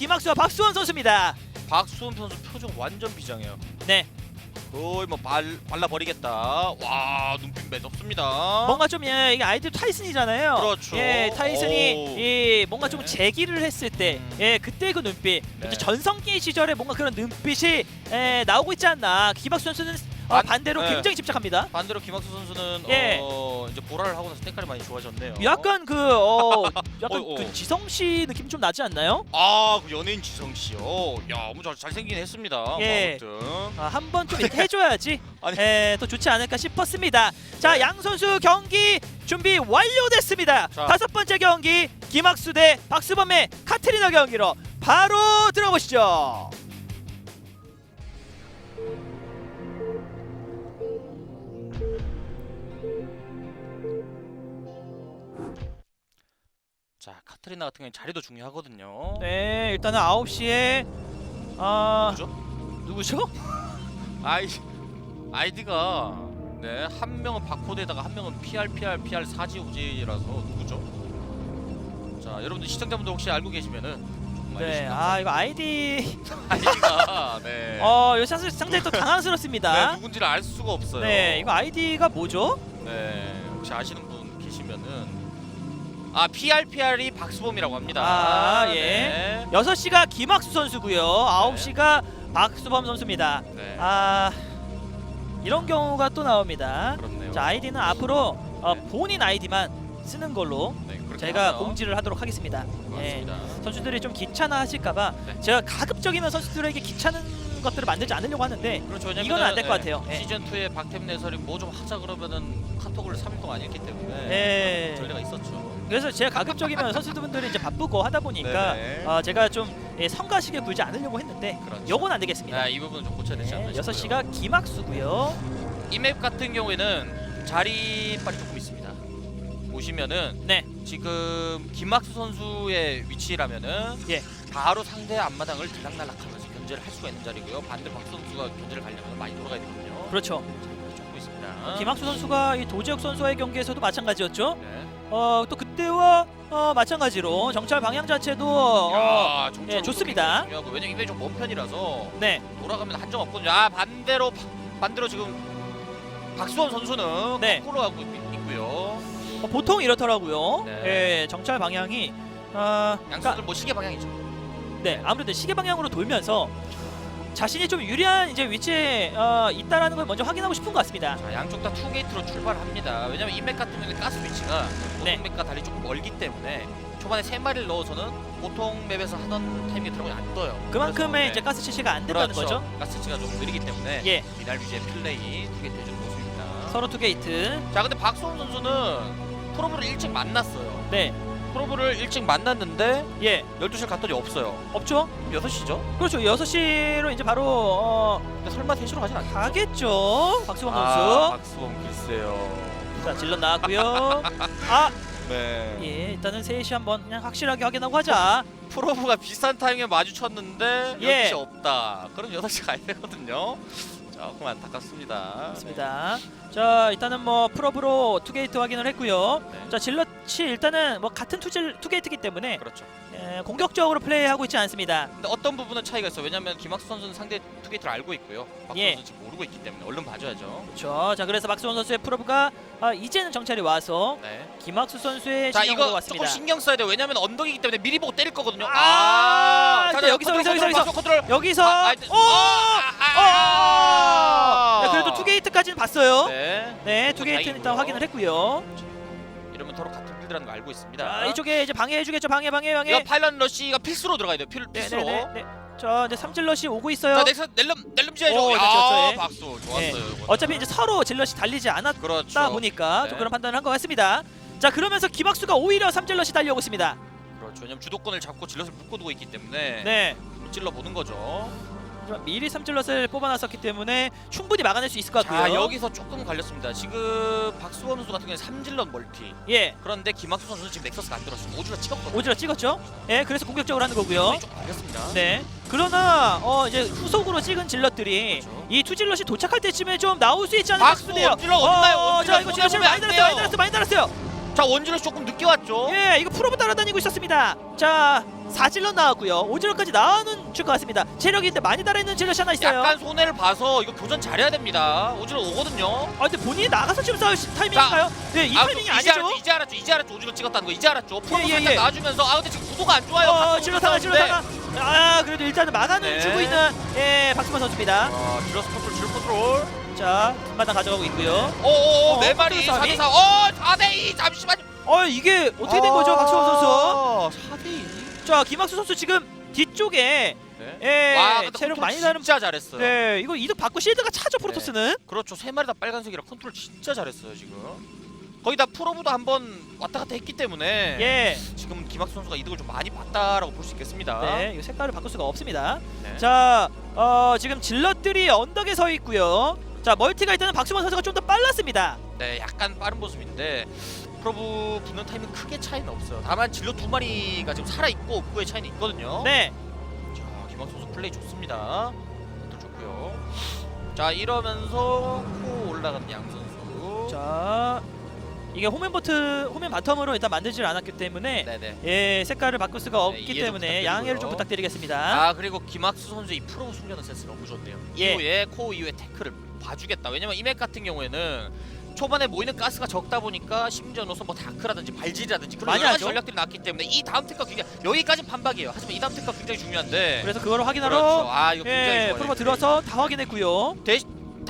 김학수와 박수원 선수입니다. 박수원 선수 표정 완전 비장해요. 네. 거의 뭐 발, 발라버리겠다. 와 눈빛 매섭습니다. 뭔가 좀 예, 이게 아이들 타이슨이잖아요. 그렇죠. 예, 타이슨이 오. 이 뭔가 좀 네. 제기를 했을 때, 음. 예, 그때 그 눈빛, 네. 전성기 시절에 뭔가 그런 눈빛이 예, 나오고 있지 않나. 김학수 선수는 어, 반- 반대로 네. 굉장히 집착합니다. 반대로 김학수 선수는 예. 어, 이제 보라를 하고 나서 색깔이 많이 좋아졌네요. 약간 그 어, 약간 어, 어. 그 지성 씨 느낌 좀 나지 않나요? 아, 그 연예인 지성 씨요. 야, 너무 잘 잘생긴 했습니다. 예. 아무튼. 아, 한 번 좀 이렇게 해줘야지 아니. 예, 더 좋지 않을까 싶었습니다. 자, 네. 양 선수 경기 준비 완료됐습니다. 자. 다섯 번째 경기 김학수 대 박수범의 카트리나 경기로 바로 들어보시죠. 카트리나 같은 경우는 자리도 중요하거든요. 네, 일단은 9시에 아 누구죠? 누구죠? 아이 아이디가 네, 한 명은 바코드에다가 한 명은 PR PR PR 사지오지라서 누구죠? 자, 여러분들 시청자분들 혹시 알고 계시면은 좀 네, 아 이거 아이디 아이디가 네. 어, 이 사실 상당히 또 네, 당황스럽습니다. 누군지를 알 수가 없어요. 네, 이거 아이디가 뭐죠? 네, 혹시 아시는 분 계시면은 아 PRPR이 박수범이라고 합니다. 아, 예. 네. 6시가 김학수 선수고요. 9시가 박수범 선수입니다. 네. 아 이런 경우가 또 나옵니다. 그렇네요. 자 아이디는 앞으로 어, 네. 본인 아이디만 쓰는 걸로 네, 그렇게 제가 하죠. 공지를 하도록 하겠습니다. 예. 선수들이 좀 귀찮아 하실까봐 네. 제가 가급적이면 선수들에게 귀찮은 것들을 만들지 않으려고 하는데 그렇죠. 왜냐면 이건 안될것 같아요. 예. 시즌 2에 박태민 해설이 뭐 좀 하자 그러면은 카톡을 3일 동안 안 읽기 때문에 예. 전례가 있었죠. 그래서 제가 가급적이면 선수들분들이 이제 바쁘고 하다 보니까 네네. 어, 제가 좀 예, 성가시게 굴지 않으려고 했는데 그렇죠. 요건 안 되겠습니다. 네, 이 부분은 좀 고쳐야 되지 않나 네, 싶고요. 6시가 김학수고요. 이맵 같은 경우에는 자리빨이 조금 있습니다. 보시면은 네. 지금 김학수 선수의 위치라면은 예. 바로 상대 앞마당을 들락날락하면서 견제를 할 수가 있는 자리고요. 반대 박수 선수가 견제를 가려면 많이 돌아가야 되거든요. 그렇죠. 김학수 선수가 이 도재혁 선수와의 경기에서도 마찬가지였죠. 네. 어, 또 그때와 어, 마찬가지로 정찰 방향 자체도 어, 야, 정찰 예, 좋습니다. 중요하고 왜냐면 이게 좀먼 편이라서 네, 돌아가면 한정 없거든요. 아 반대로 반대로 지금 박수원 선수는 네. 거꾸로 하고 있- 있고요. 어, 보통 이렇더라고요. 네. 예, 정찰 방향이 어, 그러니까, 양수들 뭐 시계 방향이죠. 네, 아무래도 시계 방향으로 돌면서 자신이 좀 유리한 이제 위치에 어, 있다라는 걸 먼저 확인하고 싶은 것 같습니다. 자 양쪽 다 투게이트로 출발합니다. 왜냐면 이맵 같은 경우는 가스 위치가 네. 보통 맵과 달리 조금 멀기 때문에 초반에 세 마리를 넣어서는 보통 맵에서 하던 타이밍에 들어가면 안 떠요. 그만큼의 그래서, 이제 가스 실시가 안 된다는 그렇죠. 거죠. 가스 치가 좀 느리기 때문에 예, 미날 위주의 플레이 투게이트 해주는 모습입니다. 서로 투게이트. 자 근데 박수홍 선수는 프로브를 일찍 만났어요. 네, 프로브를 일찍 만났는데 예, 12시를 갔더니 없어요. 없죠? 6시죠? 그렇죠. 6시로 이제 바로 어, 근데 설마 3시로 가진 않겠죠? 가겠죠. 박수범 아, 선수. 박수홍 글쎄요. 자, 질러 나왔고요. 아, 네. 예, 일단은 3시 한번 그냥 확실하게 확인하고 하자. 프로브가 비슷한 타이밍에 마주쳤는데 예. 6시 없다. 그럼 6시 가야 되거든요. 조금 안타깝습니다. 맞습니다. 자, 일단은 뭐 프로브로 투게이트 확인을 했고요. 네. 네. 자, 질럿이 일단은 뭐 같은 투질, 투게이트이기 때문에 그렇죠. 예, 공격적으로 플레이하고 있지 않습니다. 근데 어떤 부분은 차이가 있어요. 왜냐면 김학수 선수는 상대 투게이트를 알고 있고요. 박수 예. 선수 지금 모르고 있기 때문에 얼른 봐줘야죠. 그렇죠. 자, 그래서 박수원 선수의 프로브가 아, 이제는 정찰이 와서 네. 김학수 선수의 자 신경으로 이거 왔습니다. 조금 신경 써야 돼 요. 왜냐면 언덕이기 때문에 미리 보고 때릴 거거든요. 아, 자, 자, 여기서, 컨트롤, 여기서, 컨트롤, 여기서. 컨트롤. 여기서 아, 아, 오! 아, 아, 어! 아. 네, 그래도 투게이트까지는 봤어요. 네, 네. 투게이트는 일단 다행이고요. 확인을 했고요. 이러면 서로 같은 필드라는 거 알고 있습니다. 자, 이쪽에 이제 방해해주겠죠. 방해, 방해, 방해. 이거 파일럿 러시가 필수로 들어가야 돼요. 필, 네, 필수로. 네, 네, 네. 자, 이제 삼질럿이 오고 있어요. 자 넥슨 넬름 넬름 지어야죠. 오, 야, 네, 예. 박수 좋았어요. 네. 이거는. 어차피 이제 서로 질럿이 달리지 않았다 그렇죠. 보니까 네. 좀 그런 판단을 한 것 같습니다. 자, 그러면서 김학수가 오히려 삼질럿이 달려오고 있습니다. 그렇죠. 왜냐면 주도권을 잡고 질럿을 묶어두고 있기 때문에 네. 찔러 보는 거죠. 하지만 미리 삼질럿을 뽑아놨었기 때문에 충분히 막아낼 수 있을 것 같고요. 자 여기서 조금 갈렸습니다. 지금 박수원 선수 같은 경우는 삼질럿 멀티. 예, 그런데 김학수 선수는 지금 넥서스가 안 들었어요. 오주가 찍었거든요. 오지럿 찍었죠. 예, 그래서 공격적으로 하는 거고요. 조금 갈렸습니다. 네. 그러나 어 이제 후속으로 찍은 질럿들이 그렇죠. 이 투질럿이 도착할 때쯤에 좀 나올 수 있지 않을까 박수 싶은데요. 엄질러 어딨나요? 어, 자 엄질러 이거 질럿 보내보면 많이 안 달았어요. 많이 돼요. 달았어. 많이 달았어요. 자 원질럿 조금 늦게 왔죠. 예, 이거 프로브 따라다니고 있었습니다. 자, 4질럿 나왔고요. 5질럿까지 나오는 줄 것 같습니다. 체력인데 많이 달아있는 질럿이 하나 있어요. 약간 손해를 봐서 이거 교전 잘해야 됩니다. 원질럿 오거든요. 아, 근데 본인이 나가서 지금 싸울 시- 타이밍인가요? 네, 이 아, 타이밍이 이제 아니죠. 알았죠, 이제 알았죠. 이제 알았죠. 오질럿 찍었다는 거 이제 알았죠. 프로 예, 예, 살짝 예. 놔주면서 아 근데 지금 구도가 안 좋아요. 어, 질럿 하나, 질럿. 하나. 아, 그래도 일단은 막아는 네. 주고 있는 예, 박수만 선수입니다. 아, 질럿 컨트롤, 질럿 컨트롤. 자, 뒷마당 가져가고 있고요. 오오오 어, 네 마리 컨트롤 4대 싸움이? 4. 어 4대 2 잠시만요. 어, 이게 어떻게 된 거죠, 박수원 선수? 4대 2. 자, 김학수 선수 지금 뒤쪽에 네. 예, 와, 근데 체력 컨트롤 많이 다른 진짜 잘했어요. 네, 이거 이득 받고 실드가 차죠, 프로토스는. 그렇죠. 세 마리 다 빨간색이라 컨트롤 진짜 잘했어요 지금. 거기다 프로브도 한번 왔다 갔다 했기 때문에 예. 지금 김학수 선수가 이득을 좀 많이 봤다라고 볼 수 있겠습니다. 네, 이거 색깔을 바꿀 수가 없습니다. 네. 자, 어, 지금 질럿들이 언덕에 서 있고요. 자, 멀티가 일단은 박수만 선수가 좀 더 빨랐습니다. 네, 약간 빠른 모습인데 프로브 붙는 타이밍 크게 차이는 없어요. 다만 진로 두 마리가 지금 살아 있고 없고의 차이는 있거든요. 네. 자, 김학수 선수 플레이 좋습니다. 또 좋고요. 자, 이러면서 코 올라가는 양 선수. 자, 이게 호면 버튼, 호면 바텀으로 일단 만들질 않았기 때문에 네 네. 예, 색깔을 바꿀 수가 없기 이해 좀 때문에 부탁드리고요. 양해를 좀 부탁드리겠습니다. 아 그리고 김학수 선수의 이 프로 숙련의 센스 너무 좋네요. 예. 이후에 코어 이후에 태클을 봐주겠다. 왜냐면 이맥 같은 경우에는 초반에 모이는 가스가 적다 보니까 심지어는 뭐 다크라든지 발질이라든지 그런 많이 여러 가지 하죠. 전략들이 나왔기 때문에 이 다음 태클 굉장히 여기까지 반박이에요. 하지만 이 다음 태클 굉장히 중요한데. 그래서 그거를 확인하러 그렇죠. 아 이거 굉장히 예, 좋아요. 프로가 들어와서 다 확인했고요.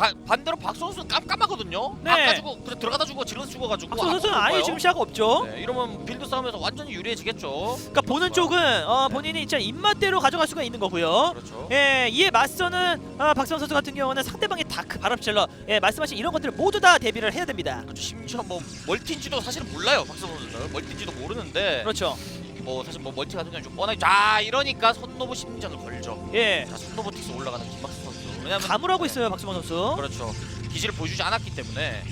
다 반대로 박수 선수는 깜깜하거든요. 네. 아까 주고 그래 들어가다 주고 질러서 죽어가지고 박수 선수는 아무것도 아예 못 지금. 시야가 없죠. 네, 이러면 빌드 싸움에서 완전히 유리해지겠죠. 그러니까 보는 쪽은 어, 본인이 진짜 입맛대로 가져갈 수가 있는 거고요. 그렇죠. 예, 이에 맞서는 아, 박수원 선수 같은 경우는 상대방의 다크, 바람질러, 예, 말씀하신 이런 것들을 모두 다 대비를 해야 됩니다. 그렇죠. 심지어 뭐 멀티인지도 사실은 몰라요 박수 선수는 멀티인지도 모르는데 그렇죠. 뭐 사실 뭐 멀티 같은 경우는 좀 뻔하게 자 이러니까 손노브 심장을 걸죠. 예, 자 손노브 틱스 올라가는 선수. 왜냐면 감을 하고 있어요, 박수원 선수. 그렇죠. 기지를 보여주지 않았기 때문에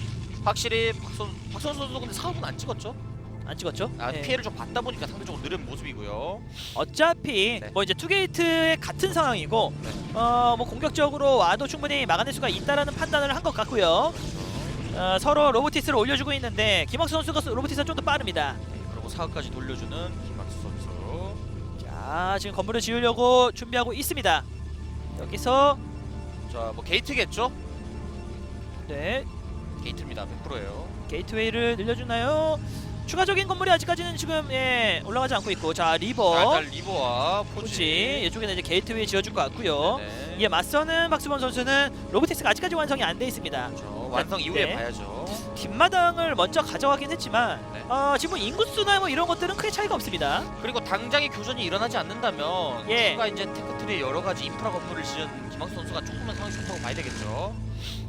확실히 박선 박선 선수도 근데 사업은 안 찍었죠. 안 찍었죠? 아, 예. 피해를 좀 받다 보니까 상대적으로 느린 모습이고요. 어차피 네. 뭐 이제 투게이트의 같은 상황이고, 네. 어, 뭐 공격적으로 와도 충분히 막아낼 수가 있다라는 판단을 한 것 같고요. 그렇죠. 어, 서로 로보티스를 올려주고 있는데 김학수 선수가 로보티스가 좀 더 빠릅니다. 그리고 사업까지 돌려주는 김학수 선수. 자, 지금 건물을 지으려고 준비하고 있습니다. 여기서 자 뭐 게이트겠죠? 네 게이트입니다. 100%예요. 게이트웨이를 늘려주나요? 추가적인 건물이 아직까지는 지금 예, 올라가지 않고 있고 자 리버 자, 일단 리버와 포지. 포지 이쪽에는 이제 게이트웨이 지어줄 것 같고요. 네. 이에 맞서는 박수범 선수는 로보틱스가 아직까지 완성이 안 돼 있습니다. 그렇죠. 완성 이후에 네. 봐야죠. 뒷마당을 먼저 가져가긴 했지만 네. 어, 지금 인구수나 뭐 이런 것들은 크게 차이가 없습니다. 그리고 당장의 교전이 일어나지 않는다면 예. 추가 이제 테크트리에 여러 가지 인프라 건물을 지은 김학수 선수가 조금만 상황이 좋다고 봐야 되겠죠.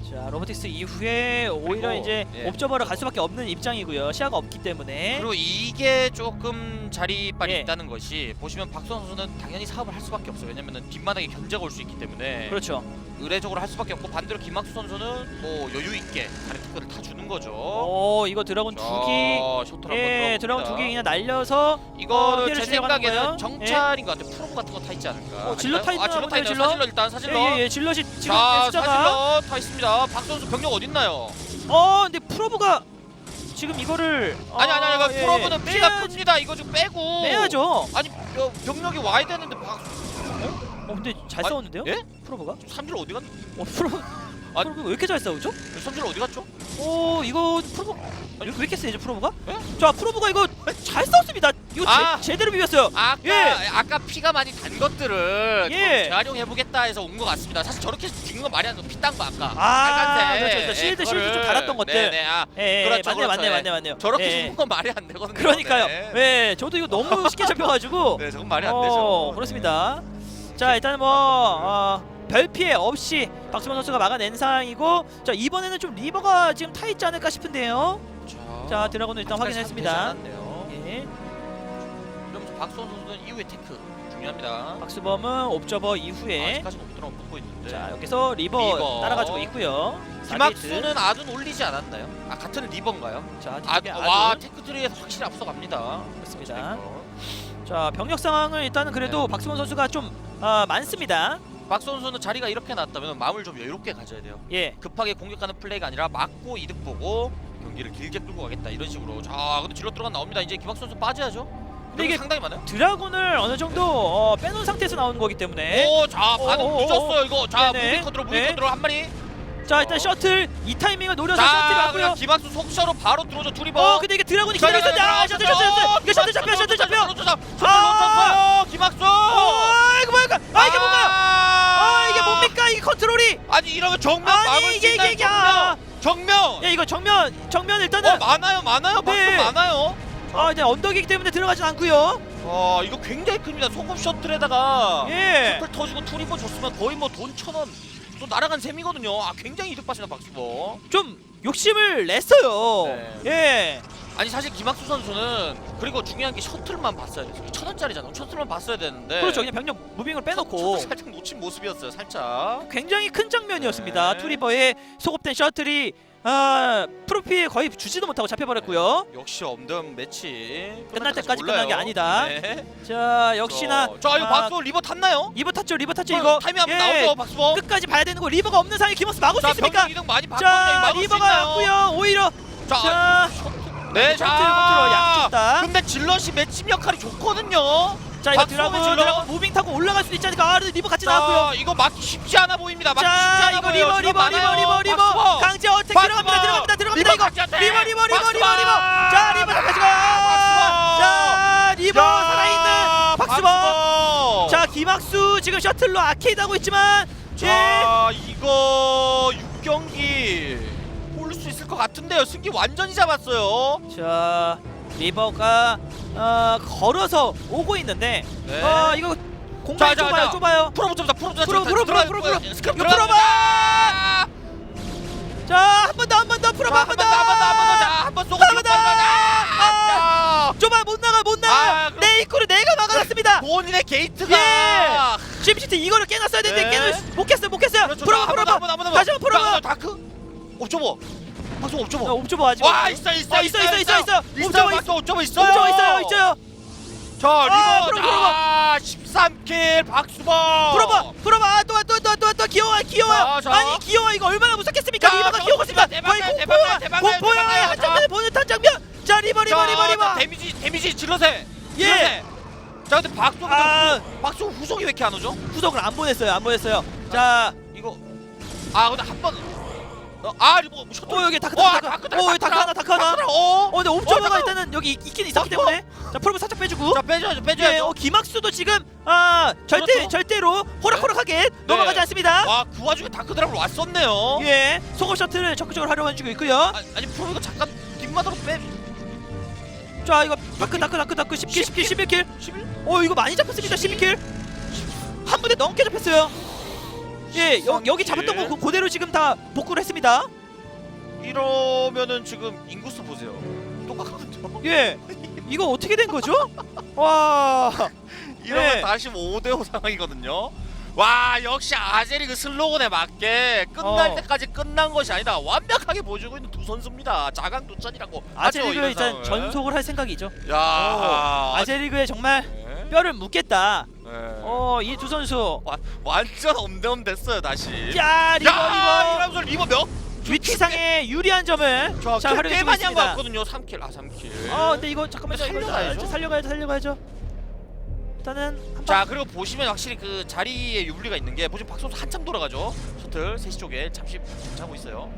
자 로보틱스 이후에 오히려 그리고, 이제 예. 옵저버를 갈 수밖에 없는 입장이고요. 시야가 없기 때문에 그리고 이게 조금 자리빨이 예. 있다는 것이 보시면 박수 선수는 당연히 사업을 할 수밖에 없어요. 왜냐면은 뒷마당에 견제가 올 수 있기 때문에 그렇죠. 의례적으로 할 수밖에 없고 반대로 김학수 선수는 뭐 여유 있게 다른 태클을 다 주는 거죠. 오 이거 드래곤 자, 두기 셔틀 예, 한번 들어갑니다. 두기 그냥 날려서 어, 이거는 피해를 제 주려고 하는 거예요? 생각에는 정찰인 것 같아요. 프로브 같은 거 타 있지 않을까? 어, 질러 타 있나 아, 질러 타 있네요. 질러? 사질러 일단 사질러. 예 예 예 질럿이 지금 자, 숫자가 사질러 타 있습니다. 박수 선수 병력 어딨나요? 어 근데 프로브가 지금 이거를 아니 아니 아니 아, 예, 프로브는 피가 빼야지- 큽니다. 이거 좀 빼고. 빼야죠. 아니 여- 병력이 와야 되는데 박 어 근데 잘 아니, 싸웠는데요? 예? 프로브가? 삼질 어디 갔? 어 프로브 아- 프로브 왜 이렇게 잘 싸우죠? 삼질 어디 갔죠? 오 이거 프로브 아니, 왜 이렇게 세죠 프로브가? 예? 자 프로브가 이거 잘 싸웠습니다. 이거 아. 제, 제대로 비볐어요. 아까 예. 아까 피가 많이 단 것들을 예. 좀 재활용해 보겠다 해서 온 것 같습니다. 사실 저렇게 죽는 건 말이 안 돼. 피딴 거 아까. 아, 빨간색. 그렇죠, 그렇죠. 실드, 실드 좀. 달았던 것들. 네네. 아, 예, 예, 그렇죠, 맞네 그렇죠. 맞네 예. 맞네 맞네요. 저렇게 예. 죽는 건 말이 안 되거든요. 그러니까요. 네. 네, 저도 이거 너무 쉽게 잡혀가지고. 네, 저건 말이 안 어, 되죠. 그렇습니다. 자 일단 뭐 어, 별 피해 없이 박수만 선수가 막아낸 상황이고 자 이번에는 좀 리버가 지금 타 있지 않을까 싶은데요. 자, 자 드라곤을 일단 확인했습니다. 예, 박수원 선수는 이후에 테크 중요합니다. 박수범은 옵저버 이후에 붙고 있는데. 자 여기서 리버, 리버. 따라가지고 있고요. 김학수는 아둔 올리지 않았나요? 아 같은 리버인가요? 자 아, 와. 테크트리에서 확실히 앞서갑니다. 그렇습니다. 자 병력 상황을 일단은 그래도 네. 박수범 선수가 좀 아, 많습니다. 박수원 선수는 자리가 이렇게 났다면 마음을 좀 여유롭게 가져야 돼요. 예. 급하게 공격하는 플레이가 아니라 막고 이득 보고 경기를 길게 끌고 가겠다 이런 식으로. 자, 근데 질러 들어간 나옵니다. 이제 김학수 선수 빠져야죠. 근데 이게- 이게 상당히 많아요. 드라군을 어느 정도 어, 빼놓은 상태에서 나오는 거기 때문에 오, 자 반응 오, 오, 오. 늦었어요 이거. 자, 네네. 무빙 컨트롤, 무빙 네. 컨트롤 한 마리. 자 일단 셔틀 이 타이밍을 노려서 셔틀 자, 왔고요. 그냥 김학수 속셔로 바로 들어오죠 투리버. 어 근데 이게 드라군이 있었는데 아 셔틀 셔틀 셔틀 이거 셔틀 잡혀 셔틀 잡혀 셔틀 아! 놓쳤어요. 김학수. 아 이거 뭐야 이거 아 이게 뭔가 아 이게 뭡니까 이게 컨트롤이 아니 이러면 정면 아니, 막을 수 이게, 있나요? 이게, 아. 정면. 정면. 야 이거 정면 정면 일단은 어 많아요 많아요 박수 네. 많아요. 아 이제 언덕이기 때문에 들어가진 않고요 아 이거 굉장히 큽니다. 소금 셔틀에다가 예 셔틀 터지고 투리버 줬으면 거의 뭐 돈 천 원. 또 날아간 셈이거든요. 아 굉장히 이득 봤습니다 박수버. 좀 욕심을 냈어요. 네. 예. 아니 사실 김학수 선수는 그리고 중요한 게 셔틀만 봤어야 돼요. 천 원짜리잖아. 셔틀만 봤어야 되는데. 그렇죠. 그냥 병력 무빙을 빼놓고 셔틀 살짝 놓친 모습이었어요. 살짝. 굉장히 큰 장면이었습니다. 네. 투리버의 소급된 셔틀이 아, 프로필 거의 주지도 못하고 잡혀버렸고요. 역시 엄덤 매치 끝날 때까지. 끝난 게 아니다. 네. 자 역시나 자, 자 이거 아, 박수 리버 탔나요? 리버 탔죠. 리버 탔죠. 어, 이거 타이밍 한번 예, 나오죠 박수범. 끝까지 봐야 되는 거 리버가 없는 상황에 김원수 막을 수 자 있습니까? 병력 이동 많이 바꿨네요. 자 리버가? 왔고요. 오히려 자, 자, 네, 셔틀 컨트롤 다. 근데 질럿이 매칭 역할이 좋거든요. 자 이거 드라군. 드라군 무빙 타고 올라갈 수도 있지 않을까? 아 리버 같이 자, 나왔고요. 이거 막기 쉽지 않아 보입니다. 막기 쉽지 자 않아 이거 보여요. 리버 질럿 리버 리버 많아요. 리버 리버 박수범. 강제 어택 박수범. 들어갑니다 들어갑니다 들어갑니다 리버 이거 어택. 리버 리버 리버 리버 박수범. 리버 자 리버 가지고 박수범. 자 리버 야, 살아있는 박수범 박수범. 자 김학수 지금 셔틀로 아케이드 하고 있지만 예 자, 이거 6경기 볼 수 있을 것 같은데요. 승기 완전히 잡았어요. 자 리버가 어, 걸어서 오고 있는데 네. 어 이거 공간이 자, 자, 좁아요 자. 좁아요 풀어보자, 풀어보자. 풀어, 풀어, 풀어, 풀어, 풀어. 스크럽 이거 들어가. 풀어봐. 자 한 번 더 한 번 더 풀어봐 한 번 더, 한 번 더, 한 번 더. 자, 한번 쏘고 한번 더. 아, 좁아 못 나가 못 나가 아, 그럼- 내 입구를 내가 막아놨습니다 본인의 게이트가 심시티 이거를 깨놨어야 되는데 네. 깨는 못 깼어요 못 깼어요 그렇죠. 풀어봐 풀어봐. 다시 한번 풀어봐 자, 다크. 옵저버. 박수 어, 옵저버. 옵저버 아직 와. 있어, 있어, 어, 있어 있어 있어 있어 있어, 옵저버 있어 옵저버 있어요. 옵저버 있어요 있어요 자, 아, 리버. 자, 13킬 박수범. 풀어봐 풀어봐 또또또또또 귀여워 귀여워 자, 자. 아니 귀여워 이거 얼마나 무섭겠습니까 자, 리버가 자, 귀여웠습니다 대박이야, 거의 공포야 공포야. 한 장면에 보는 단 장면 자 리버 리버 자, 리버 리버 자, 데미지 데미지 질러세. 예. 자, 근데 박수 아 박수 후속이 왜 이렇게 안 오죠? 후속을 안 보냈어요 안 보냈어요 자 이거 아, 근데 한 번. 어, 아, 리버 셔틀. 어, 여기 다크, 와, 다크, 다크, 어, 여기 다크 하나, 다크 하나. 어. 어 근데 옵저버가 잠깐만. 일단은 여기 있- 있긴 있었기 때문에 자 프로브 살짝 빼주고 자, 빼줘야죠, 예, 빼줘야죠. 어, 김학수도 지금 아 절대 그렇죠. 절대로 호락호락하게 넘어가지 않습니다. 와, 그 와중에 다크 드랍을 왔었네요. 예, 소금 셔틀을 적극적으로 활용해주고 있고요. 아, 아니 프로가 잠깐 뒷마다로 빼. 자 이거 다크 다크 다크 다크 10킬 10킬 11킬. 11? 어 이거 많이 잡혔습니다 12킬. 한 분에 넘게 잡혔어요. 예, 여, 여기 잡았던 거 그- 그대로 지금 다 복구를 했습니다. 이러면은 지금 인구수 보세요. 똑같거든요. 예, 이거 어떻게 된 거죠? 와, 이러면 네. 다시 5대5 상황이거든요. 와 역시 아제리 그 슬로건에 맞게 끝날 어. 때까지 끝난 것이 아니다 완벽하게 보여주고 있는 두 선수입니다 자강 도전이라고 하죠, 아제리그 이런 일단 상황을. 전속을 할 생각이죠. 야 어, 아제리그에 정말 네. 뼈를 묻겠다. 네. 어, 이 두 선수. 와, 완전 엄대엄 됐어요 다시 야, 리버 야 리버. 이러면서 리버 몇? 위치상의 유리한 점을 자, 잘꽤 활용해 많이 한 있습니다. 거 같거든요 3킬 아 3킬 어, 근데 이거 이거 살려가야죠. 살려가야죠. 살려가야죠. 일단은 한 자 방. 그리고 보시면 확실히 그 자리에 유리가 있는 게 보시면 박선수 한참 돌아가죠 셔틀 3시 쪽에 잠시 자고 있어요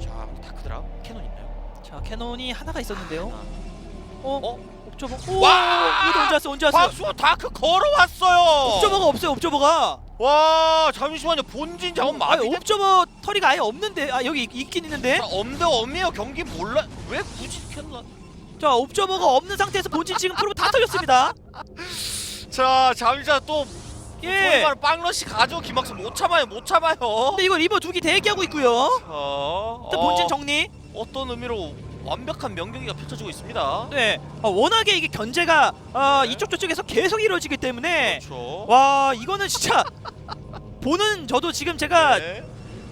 자 다크드라 캐논 있나요? 자, 캐논이 하나가 있었는데요. 하나. 어? 어? 옵저버. 오! 와! 이거 언제 왔어? 언제 왔어? 박수 다크 걸어왔어요 옵저버가 없어요. 옵저버가. 와 잠시만요 본진 아니, 마비 옵저버 털이가 아예 없는데. 아, 여기 있, 있긴 있는데. 엄대 엄이에요 경기 몰라 왜 굳이 캐논 자, 옵저버가 없는 상태에서 본진 지금 프로브 다 털렸습니다. 자 잠시만 또 예. 소리말 빵러시 가죠 김학수 못 참아요 못 참아요 근데 이거 리버 두기 대기하고 있고요. 어, 일단 본진 정리. 어떤 의미로 완벽한 명경기가 펼쳐지고 있습니다 네. 어, 워낙에 이게 견제가 어, 네. 이쪽 저쪽에서 계속 이루어지기 때문에 그렇죠 와 이거는 진짜 보는 저도 지금 제가 네.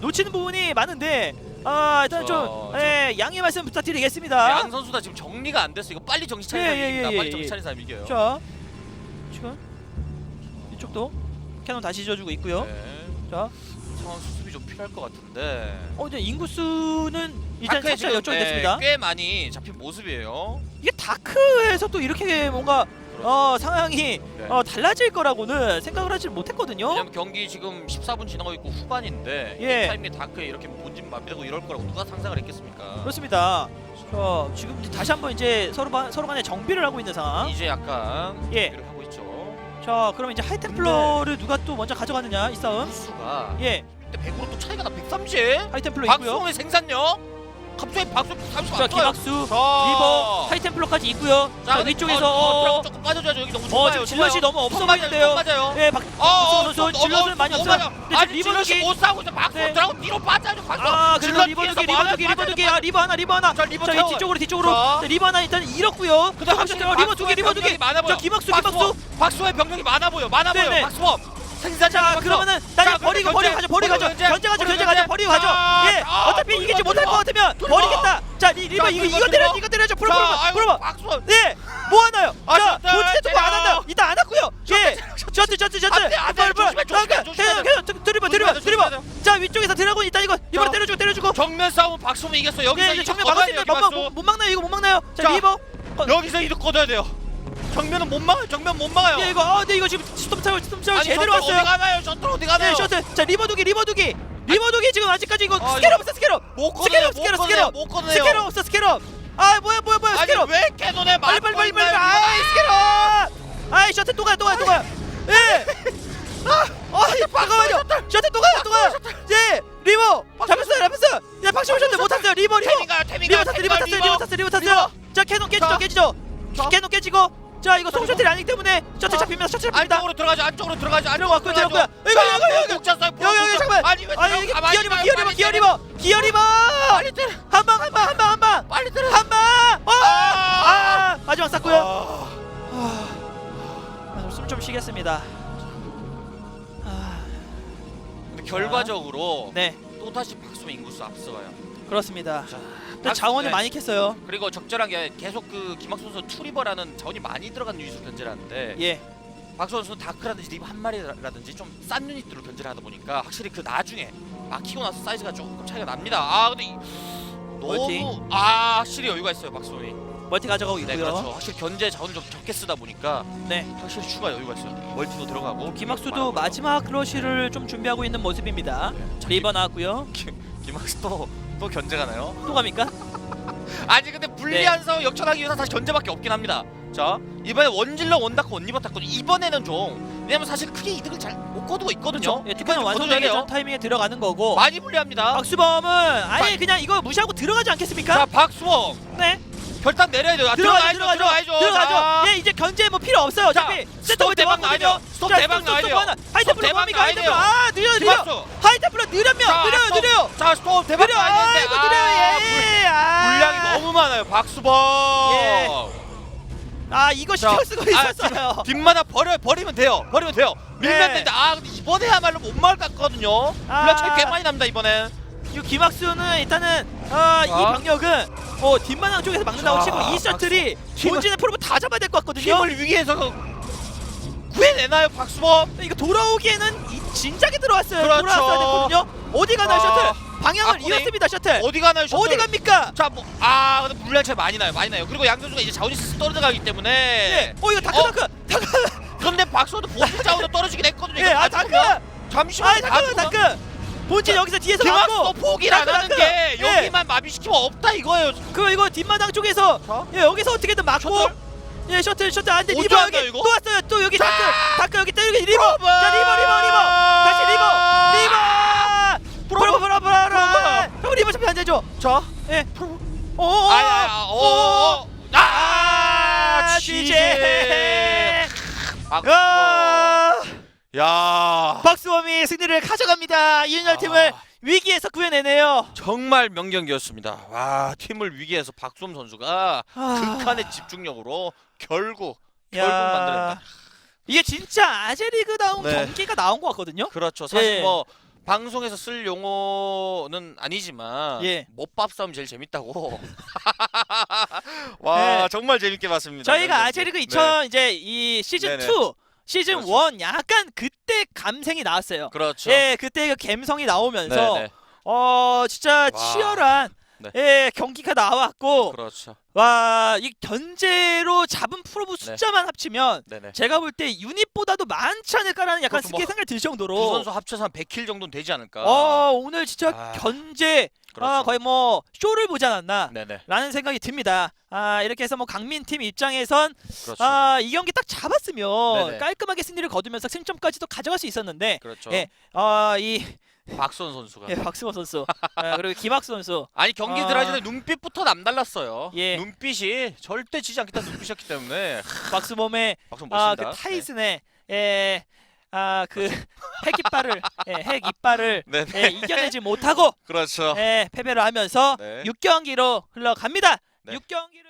놓치는 부분이 많은데 아 일단 저, 좀 저. 예, 양해 말씀 부탁드리겠습니다. 양 선수 다 지금 정리가 안 됐어. 이거 빨리 정신 차린 예, 사람이 예, 이깁니다. 예, 빨리 예, 정신 예. 차린 사람이 이겨요. 자 지금 이쪽도 캐논 다시 지어주고 있고요. 네. 자 상황 수습이 좀 필요할 것 같은데. 어, 근데 인구수는 일단 다크에 살짝 지금, 여쭤겠습니다. 네, 꽤 많이 잡힌 모습이에요. 이게 다크에서 또 이렇게 뭔가 어, 상황이 네. 어, 달라질 거라고는 생각을 하지 못했거든요. 왜냐면 경기 지금 14분 지나고 있고 후반인데 예. 이 타이밍에 다크에 이렇게 본진 마비되고 이럴 거라고 누가 상상을 했겠습니까? 그렇습니다. 자, 지금 다시 한번 이제 서로 간 서로 간에 정비를 하고 있는 상황. 이제 약간 예. 준비를 하고 있죠. 자, 그럼 이제 하이템플러를 누가 또 먼저 가져가느냐 이 싸움. 수가 예, 근데 100으로 또 차이가 나 130. 하이템플러 있고요. 박수홍의 생산력 갑자기 박수 30 자. 김학수, 자, 리버, 하이템플러까지 있고요. 자, 근데 위쪽에서 어, 어, 어, 조금 빠져줘야죠. 여기 너무 어, 좁아요. 지금 질럿이 너무 없어 보이는데요. 맞아요. 예, 박 어, 어, 선수 또, 질럿은 어, 많이 없어요. 근데 아니 지금 리버독이- 못 싸우고 있어. 박수 네. 들어가고 뒤로 빠져야죠. 박수. 아, 그래서 질럿 리버두기, 뒤에서 리버두기, 맞아요, 리버두기, 맞아요, 아, 리버 하나, 리버 하나. 자, 리버 자, 이 태워. 뒤쪽으로, 뒤쪽으로. 자. 자, 리버 하나 일단 잃었고요. 근데 확실히 자, 리버 두 개, 리버 두 개. 자, 김학수, 김학수. 박수의 병력이 많아 보여. 많아 네네. 보여. 박수범. 자. 그러면은 그러면 버리고 버리고 가죠, 버리고 가죠. 견제, 가죠, 견제 가죠, 버리고 가죠. 자, 예, 아, 어차피 이기지 못할. 것 같으면. 버리겠다. 자, 리, 리버 자, 이거 이거. 때려야지, 이거 때려야죠. 풀어, 풀어, 자, 풀어. 아이고, 박수범. 예, 뭐 하나요? 아, 자, 셔틀, 본진에 두고 안 한다. 때려. 이따 안 하고요. 예, 조심해, 자, 조심해야 계속, 드리버, 드리버, 드리버. 돼. 자, 위쪽에서 드라곤 있다 이거. 이번에 자. 때려주고, 때려주고. 정면 싸움은 박수범이 이겼어. 여기서 예, 이득 정면 막았습니다. 못, 막- 막나요? 이거 못 막나요? 자, 자. 리버. 여기서 이득 거둬야 돼요. 정면은 못 막아요. 정면 못 막아요. 예, 이거. 아, 근데 이거 지금 스톰 타워, 스톰 타워 아니, 제대로 셔틀 어디 왔어요. 가나요? 셔틀 어디 가나요? 네, 셔틀. 자, 리버 두기, 리버 두기. 리버 두기 지금 아직까지 이거 아, 스케럽 없어, 스케럽. 못 꺼내요. 못 꺼내요. 스케럽. 못 꺼내요. 스케럽 없어, 스케럽. 아, 뭐야, 뭐야, 뭐야, 아니 스케럽. 왜 캐논에 빨리, 빨리, 빨리, 빨리. 아이, 스케럽. 아이, 셔틀 또 가요, 또 가요, 또 가요. 예. 아, 아, 잠깐만요. 셔틀 또 가요, 또 가요. 예, 리버. 잡혔어요, 잡혔어요. 야, 박시호 셔틀 못 탔어요. 리버, 리버. 태민가요? 리버 탔어, 리버 탔어요, 리버 탔어요, 리버 탔어요. 자, 캐논 깨지죠, 자. 깨지죠. 자. 캐논 깨지고. 자, 이거 송 셔틀이 아니기 때문에 셔틀 자. 잡힙니다, 셔틀 잡힙니다. 안쪽으로 들어가죠. 안쪽으로 들어가죠. 안쪽으로 들어갔고요, 들어갔고요. 이거, 자, 이거, 이거, 이거. 못 찼어요. 여기 여기 잠깐만. 아니 왜 아니 이게 들어가? 기어리버 기어리버 기어리버 기어리버 빨리 때려. 한방 한 방 한 방 한방 빨리 때려. 한방 어! 아. 아 마지막 쌌고요 아. 숨 좀 쉬겠습니다 아, 근데 결과적으로 네 또 다시 박수민 인구수 앞서가요. 그렇습니다 자, 근데 자원을 네. 많이 캤어요 그리고 적절한 게 계속 그 김학수 선수 투리버라는 자원이 많이 들어간 유닛을 견제하는데 예 박수 선수는 다크라든지 리브 한 마리라든지 좀 싼 유닛들로 견제를 하다 보니까 확실히 그 나중에 막히고 나서 사이즈가 조금 차이가 납니다. 아 근데 이- 멀티. 너무 아 확실히 여유가 있어요 박수원이. 멀티 가져가고 네 있고요 그렇죠. 확실히 견제 자원을 좀 적게 쓰다 보니까 네 확실히 추가 여유가 있어요. 멀티도 들어가고 김학수도. 마지막 러쉬를 좀 준비하고 있는 모습입니다 자, 리버 나왔고요 김학수 또 또 견제가 나요? 또 갑니까? 아니 근데 불리한 네. 상황 역전하기 위해서 사실 견제밖에 없긴 합니다. 자 이번에 원질러 원다크 원리버 탔거든요. 이번에는 좀 왜냐면 사실 크게 이득을 잘 못 거두고 있거든요. 예, 이번엔 좀 완성되기. 전 타이밍에 들어가는 거고 많이 불리합니다. 박수범은 아예 자. 그냥 이거 무시하고 들어가지 않겠습니까? 자 박수범 네 결단 내려야 돼요. 아, 들어가죠. 들어가죠 들어가야죠. 자, 들어가죠 예 이제 견제 뭐 필요 없어요 자, 어차피 스톱 대박 나야 돼요. 스톱 대박 나야 돼요. 하이템플러 대박 뭡니까 나야 하이템플러. 아 느려 느려 김학수. 하이템플러 느려면 느려요 스톱. 느려요 자 스톱 대박 느려 나야 아 되는데 이거 느려요 예 아. 분량이 너무 많아요. 박수범. 예. 아 이거 자, 신경 쓰고 아, 있었어요 뒷마다 버려 버리면 돼요. 버리면 돼요. 밀면 네. 되는데 아 근데 이번에야말로 못. 아. 분량 차이 꽤 많이 납니다 이번엔. 이 김학수는 일단은 아, 이 자. 병력은 어 뒷마당 쪽에서 막는다고 자, 치고 이 셔틀이 팀을- 본진의 프로브 다 잡아야 될 것 같거든요 팀을 위기에서 구해내나요 박수범? 이거 돌아오기에는 이- 진작에 들어왔어요 그렇죠. 돌아왔어야 됐거든요 어디 가나요 아. 셔틀 방향을 앞구리. 잃었습니다 셔틀 어디 가나요? 셔틀? 어디 갑니까 자 뭐 아 근데 물량 차이 많이 나요 많이 나요. 그리고 양선수가 이제 자원이 떨어져가기 때문에. 네. 어 이거 다크 어? 다크 다크 그런데 박수도 보스 자원도 떨어지긴 했거든요. 예, 이거 아 다크. 다크 잠시만. 아 다크 다크 본진 여기서 뒤에서 막고 포기를 안 하는 다크. 게 예. 여기만 마비시키면 없다 이거예요. 그 이거 뒷마당 쪽에서 자. 예 여기서 어떻게든 막고 셔틀? 예 셔틀 셔틀 안돼 리버 여기 이거? 또 왔어요 또 여기 자. 다크 다크 여기 또 여기 리버 프로브! 자 리버 리버 리버 다시 리버 리버 프로브 프로브 프로브! 형 리버 안 되죠 자. 예 오오 아야야. 오. 아. 아, 지제. 아 야. 박수범이 승리를 가져갑니다 이윤열 팀을 아. 위기에서 구해내네요 정말 명경기였습니다. 와 팀을 위기에서 박수범 선수가 아. 극한의 집중력으로 결국 야. 결국 만들어낸다. 이게 진짜 아재리그다운 네. 경기가 나온 것 같거든요 그렇죠. 사실 예. 뭐 방송에서 쓸 용어는 아니지만 예. 못밥 싸움 제일 재밌다고. 와 네. 정말 재밌게 봤습니다. 저희가 네, 아재리그 네. 2000 이제 이 시즌 네네. 2 시즌 그렇죠. 1 약간 그때 감생이 나왔어요. 그렇죠. 예, 그때 그 감성이 나오면서 네네. 어 진짜 와. 치열한 네. 예 경기가 나왔고 그렇죠. 와 이 견제로 잡은 프로브 네. 숫자만 합치면 네네. 제가 볼 때 유닛보다도 많지 않을까라는 약간 그렇죠. 뭐 스키 생각이 들두 정도로 선수 합쳐서 한 100킬 정도는 되지 않을까. 어 오늘 진짜 아. 견제 그렇죠. 아, 거의 뭐 쇼를 보지 않았나 네네. 라는 생각이 듭니다. 아 이렇게 해서 뭐 강민 팀 입장에선 그렇죠. 아 이 경기 딱 잡았으면 네네. 깔끔하게 승리를 거두면서 승점까지도 가져갈 수 있었는데 그렇죠. 예. 아 이 박수원 선수가. 예, 박수호 선수 아, 그리고 김학수 선수 아니 경기 아. 들어가기 전에 눈빛부터 남달랐어요. 예. 눈빛이 절대 지지 않겠다는 눈빛이었기 때문에 박수 몸에 박수 아 멋있다. 그 타이슨의 예, 아 그 핵 이빨을 예, 핵 이빨을 네. 네. 예, 이겨내지 못하고 그렇죠. 예, 패배를 하면서 네. 6경기로 흘러갑니다. 네. 6경기를